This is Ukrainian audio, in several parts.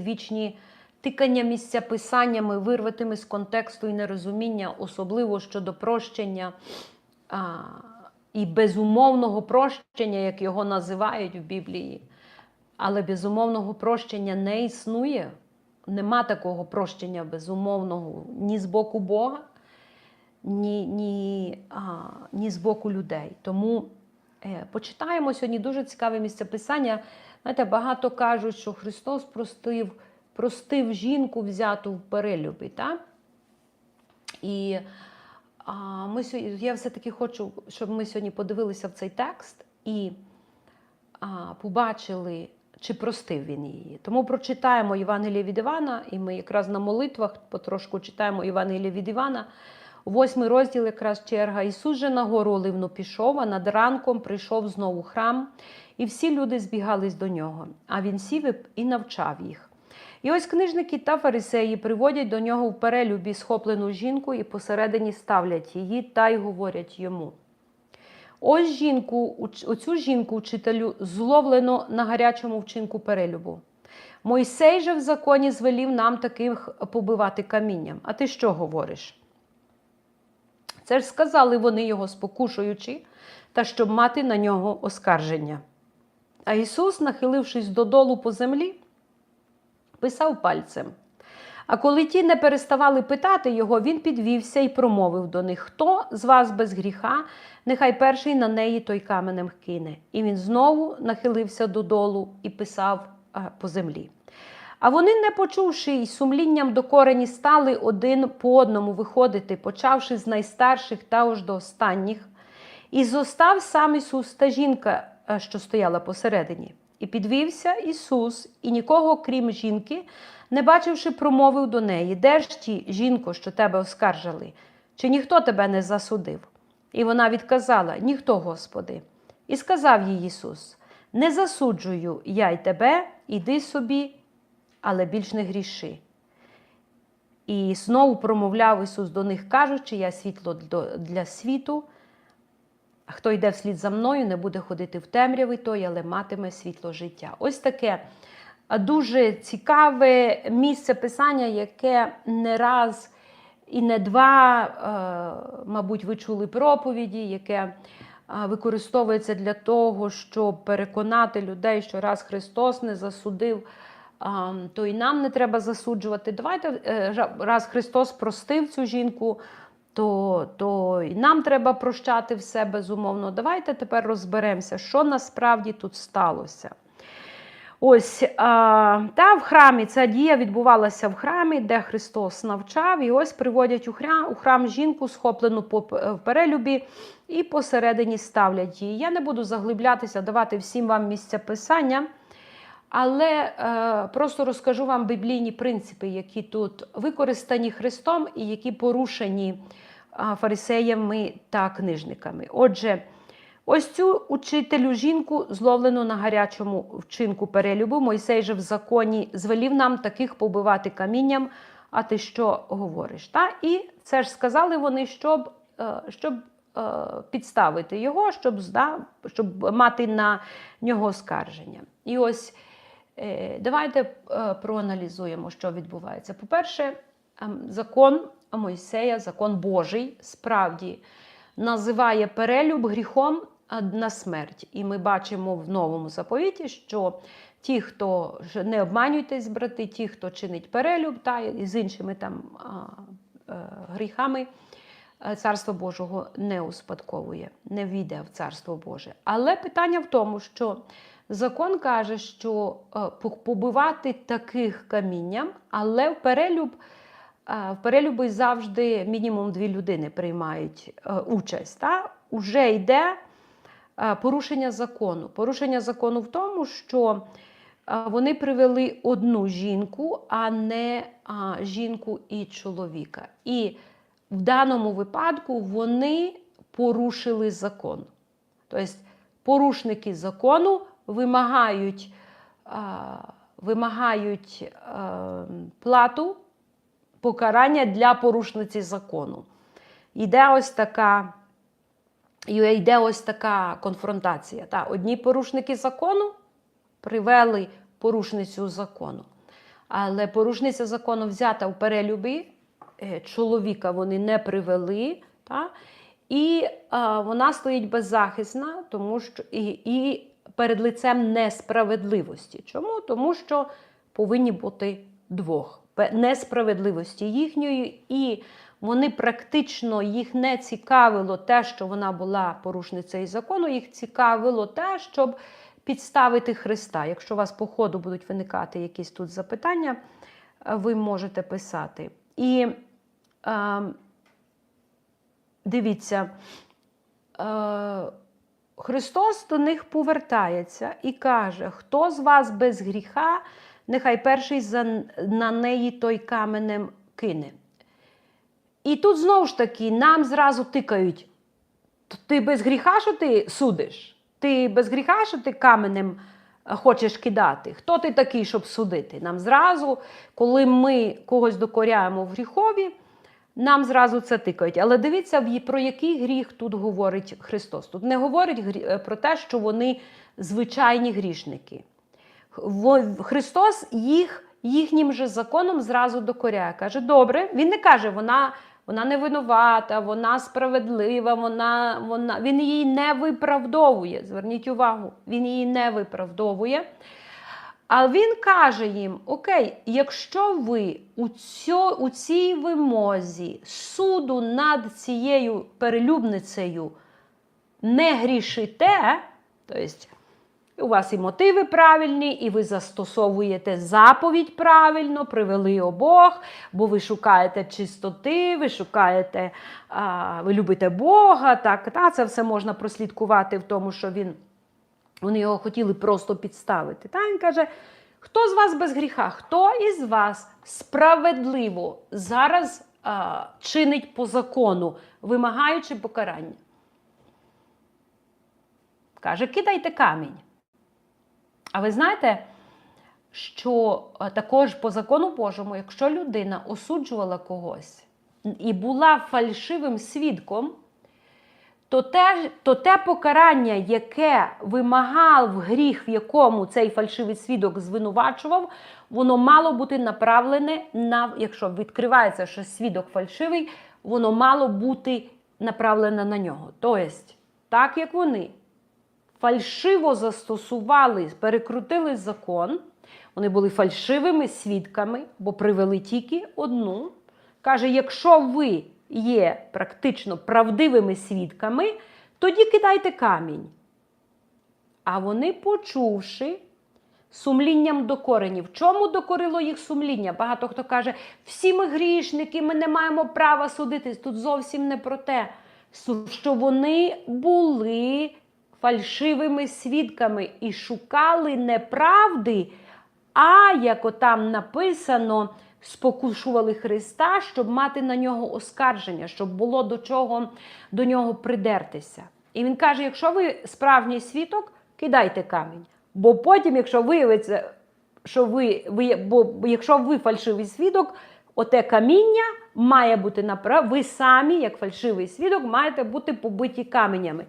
вічні тикання місця писаннями, вирватими з контексту і нерозуміння, особливо щодо прощення а, і безумовного прощення, як його називають в Біблії. Але безумовного прощення не існує. Нема такого прощення безумовного ні з боку Бога, ні, ні, а, ні з боку людей. Тому почитаємо сьогодні дуже цікаве місце писання. Знаєте, багато кажуть, що Христос простив, простив жінку взяту в перелюбі. Так? І а, ми, я все-таки хочу, щоб ми сьогодні подивилися в цей текст і а, побачили, чи простив він її. Тому прочитаємо Євангеліє від Івана, і ми якраз на молитвах потрошку читаємо Євангеліє від Івана. Восьмий розділ якраз черга. Ісус же на гору Оливну пішов, а над ранком прийшов знову храм, і всі люди збігались до нього. А він сів і- навчав їх. І ось книжники та фарисеї приводять до нього в перелюбі схоплену жінку і посередині ставлять її та й говорять йому. Ось жінку, оцю жінку учителю зловлено на гарячому вчинку перелюбу. Мойсей же в законі звелів нам таких побивати камінням. А ти що говориш? Це ж сказали вони його спокушуючи, та щоб мати на нього оскарження. А Ісус, нахилившись додолу по землі, писав пальцем. А коли ті не переставали питати його, він підвівся і промовив до них: Хто з вас без гріха, нехай перший на неї той каменем кине. І він знову нахилився додолу і писав по землі. А вони, не почувши й сумлінням до корені, стали один по одному виходити, почавши з найстарших та аж до останніх. І зостав сам Ісус та жінка, е, що стояла посередині. І підвівся Ісус, і нікого, крім жінки, не бачивши, промовив до неї: Де ж ті, жінко, що тебе оскаржили? Чи ніхто тебе не засудив? І вона відказала: Ніхто, Господи. І сказав їй Ісус: Не засуджую я й тебе, іди собі, але більш не гріши. І знову промовляв Ісус до них, кажучи, я світло для світу. Хто йде вслід за мною, не буде ходити в темряві той, але матиме світло життя. Ось таке дуже цікаве місце писання, яке не раз і не два, е, мабуть, ви чули проповіді, яке е, використовується для того, щоб переконати людей, що раз Христос не засудив, то і нам не треба засуджувати. Давайте, е, раз Христос простив цю жінку, то, то і нам треба прощати все безумовно. Давайте тепер розберемося, що насправді тут сталося. Ось та в храмі ця дія відбувалася в храмі, де Христос навчав, і ось приводять у храм, у храм жінку, схоплену по в перелюбі, і посередині ставлять її. Я не буду заглиблятися, давати всім вам місця писання, але е, просто розкажу вам біблійні принципи, які тут використані Христом і які порушені а, фарисеями та книжниками. Отже, Ось цю учителю жінку зловлену на гарячому вчинку перелюбу. Мойсей же в законі звелів нам таких побивати камінням. А ти що говориш? Та? І це ж сказали вони, щоб, е, щоб е, підставити його, щоб, зда, щоб мати на нього скарження. І ось е, давайте е, проаналізуємо, що відбувається. По-перше, ем, закон Мойсея, закон Божий, справді називає перелюб гріхом на смерть. І ми бачимо в новому заповіті, що ті, хто не обманюйтесь, брати, ті, хто чинить перелюб, та і з іншими там е, гріхами. е, Царство Божого не успадковує, не війде в Царство Боже. Але питання в тому, що закон каже, що е, побивати таких камінням, але в перелюб а, В перелюбі завжди мінімум дві людини приймають е, участь. Та? Уже йде е, порушення закону. Порушення закону в тому, що е, вони привели одну жінку, а не жінку і чоловіка. І в даному випадку вони порушили закон. Тобто порушники закону вимагають, вимагають плату покарання для порушниці закону. Йде ось така, йде ось така конфронтація. Та, одні порушники закону привели порушницю закону. Але порушниця закону взята в перелюбі, е, чоловіка вони не привели. Та? І е, вона стоїть беззахисна, тому що і, і перед лицем несправедливості. Чому? Тому що повинні бути двох несправедливості їхньої, і вони практично їх не цікавило те, що вона була порушницею закону, їх цікавило те, щоб підставити Христа. Якщо у вас по ходу будуть виникати якісь тут запитання, ви можете писати. І е, дивіться, е, Христос до них повертається і каже: хто з вас без гріха, нехай перший на неї той каменем кине. І тут знову ж таки нам зразу тикають: ти без гріха, що ти судиш? Ти без гріха, що ти каменем е, хочеш кидати? Хто ти такий, щоб судити? Нам зразу, коли ми когось докоряємо в гріхові, нам зразу це тикають. Але дивіться, про який гріх тут говорить Христос. Тут не говорить е, про те, що вони звичайні грішники. Христос їх їхнім же законом зразу докоряє. Каже, добре, він не каже, вона, вона не винувата, вона справедлива, вона, вона... він її не виправдовує. Зверніть увагу, він її не виправдовує. А він каже їм: Окей, якщо ви у, цьо, у цій вимозі суду над цією перелюбницею не грішите, тобто у вас і мотиви правильні, і ви застосовуєте заповідь правильно, привели обох, бо ви шукаєте чистоти, ви шукаєте, а, ви любите Бога. Так, та, це все можна прослідкувати в тому, що він, вони його хотіли просто підставити. Та він каже: хто з вас без гріха? Хто із вас справедливо зараз а, чинить по закону, вимагаючи покарання? Каже, кидайте камінь. А ви знаєте, що також по закону Божому, якщо людина осуджувала когось і була фальшивим свідком, то те, то те покарання, яке вимагав гріх, в якому цей фальшивий свідок звинувачував, воно мало бути направлене на, якщо відкривається, що свідок фальшивий, воно мало бути направлене на нього. Тобто, так як вони фальшиво застосували, перекрутили закон. Вони були фальшивими свідками, бо привели тільки одну. Каже: якщо ви є практично правдивими свідками, тоді кидайте камінь. А вони, почувши, сумлінням докорені. В чому докорило їх сумління? Багато хто каже, всі ми грішники, ми не маємо права судитись. Тут зовсім не про те, що вони були фальшивими свідками і шукали неправди, а як отам написано, спокушували Христа, щоб мати на нього оскарження, щоб було до чого до нього придертися. І він каже: якщо ви справжній свідок, кидайте камінь. Бо потім, якщо виявиться, що ви, ви бо якщо ви фальшивий свідок, оте каміння має бути направ... Ви самі, як фальшивий свідок, маєте бути побиті каменями.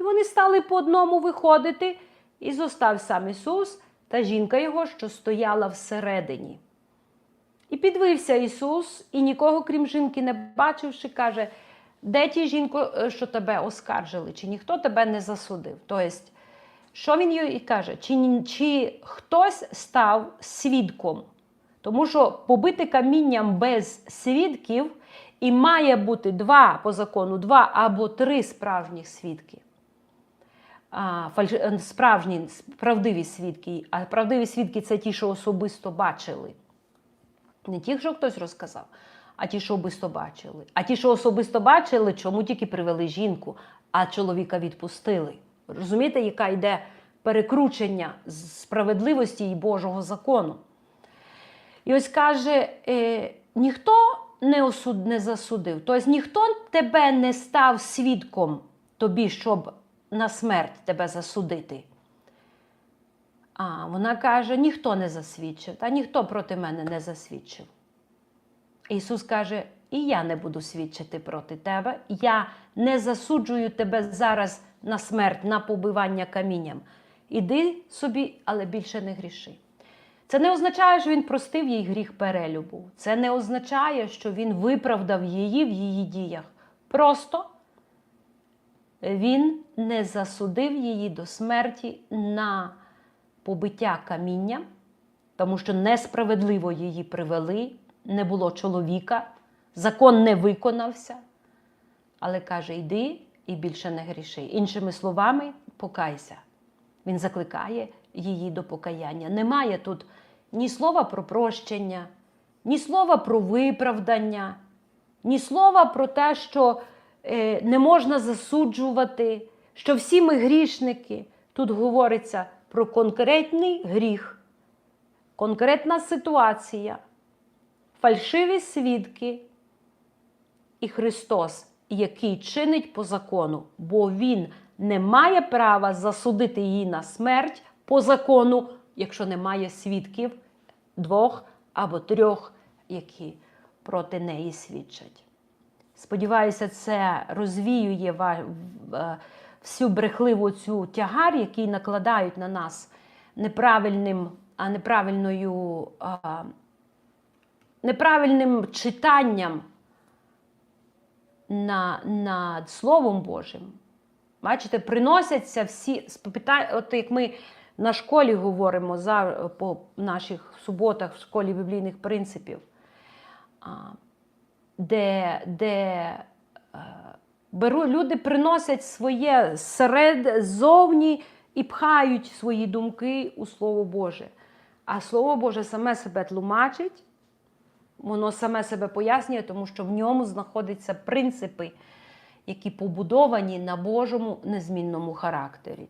І вони стали по одному виходити, і зостав сам Ісус та жінка його, що стояла всередині. І підвився Ісус, і нікого, крім жінки, не бачивши, каже: де ті жінко, е, що тебе оскаржили, чи ніхто тебе не засудив? Тобто, що він їй каже? Чи, чи хтось став свідком? Тому що побити камінням без свідків і має бути два по закону, два або три справжніх свідки. А, фальш... е, Справжні, правдиві свідки. А правдиві свідки це ті, що особисто бачили. Не ті, що хтось розказав, а ті, що особисто бачили. А ті, що особисто бачили, чому тільки привели жінку, а чоловіка відпустили. Розумієте, яка йде перекручення справедливості і Божого закону. І ось каже: е, ніхто не, осуд, не засудив, тобто ніхто тебе не став свідком тобі, щоб на смерть тебе засудити. А вона каже: ніхто не засвідчив, та ніхто проти мене не засвідчив. Ісус каже: І я не буду свідчити проти тебе. Я не засуджую тебе зараз на смерть, на побивання камінням. Іди собі, але більше не гріши. Це не означає, що він простив їй гріх перелюбу. Це не означає, що він виправдав її в її діях. Просто він не засудив її до смерті на побиття камінням, тому що несправедливо її привели, не було чоловіка, закон не виконався. Але каже: йди і більше не гріши. Іншими словами, покайся. Він закликає її до покаяння. Немає тут ні слова про прощення, ні слова про виправдання, ні слова про те, що е, не можна засуджувати, що всі ми грішники. Тут говориться про конкретний гріх, конкретна ситуація, фальшиві свідки і Христос, який чинить по закону, бо Він не має права засудити її на смерть по закону, якщо немає свідків двох або трьох, які проти неї свідчать. Сподіваюся, це розвіює е, всю брехливу цю тягар, який накладають на нас неправильним, а неправильною, а, неправильним читанням на, над Словом Божим. Бачите, приносяться всі от як ми на школі говоримо за, по наших суботах в школі біблійних принципів, де, де е, беру, люди приносять своє серед зовні і пхають свої думки у Слово Боже. А Слово Боже саме себе тлумачить, воно саме себе пояснює, тому що в ньому знаходяться принципи, які побудовані на Божому незмінному характері.